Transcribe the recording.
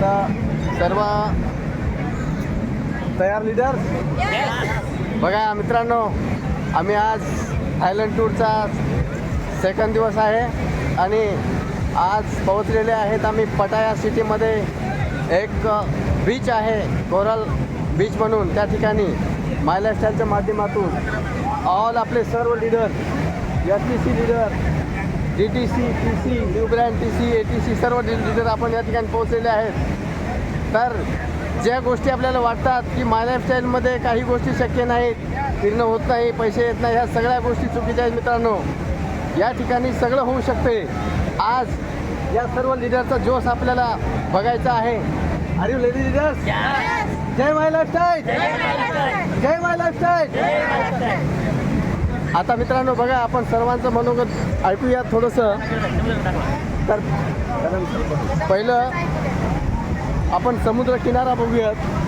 तर सर्व तयार लीडर बघा मित्रांनो आम्ही आज थायलंड टूरचा सेकंड दिवस आहे आणि आज पोहोचलेले आहेत आम्ही पटाया सिटीमध्ये एक बीच आहे कोरल बीच म्हणून त्या ठिकाणी. माय लाईफस्टाईलच्या माध्यमातून. ऑल आपले सर्व leader S T C leader D T C T C new brand T C A T C सर्व लीडर आपण या ठिकाणी पोहोचलेले आहेत. तर ज्या गोष्टी आपल्याला वाटतात की माय लाईफस्टाईलमध्ये काही गोष्टी शक्य नाहीत फिरणं होत नाही पैसे येत नाही ह्या सगळ्या गोष्टी चुकीच्या आहेत मित्रांनो. या ठिकाणी सगळं होऊ शकते. आज या सर्व लिडरचा जोश आपल्याला बघायचा आहे. Are you lady leaders Jai my lifestyle Jai my lifestyle आता मित्रांनो बघा आपण सर्वांचं मनोगत ऐकूया थोडंसं. तर पहिलं आपण समुद्र किनारा बघूयात.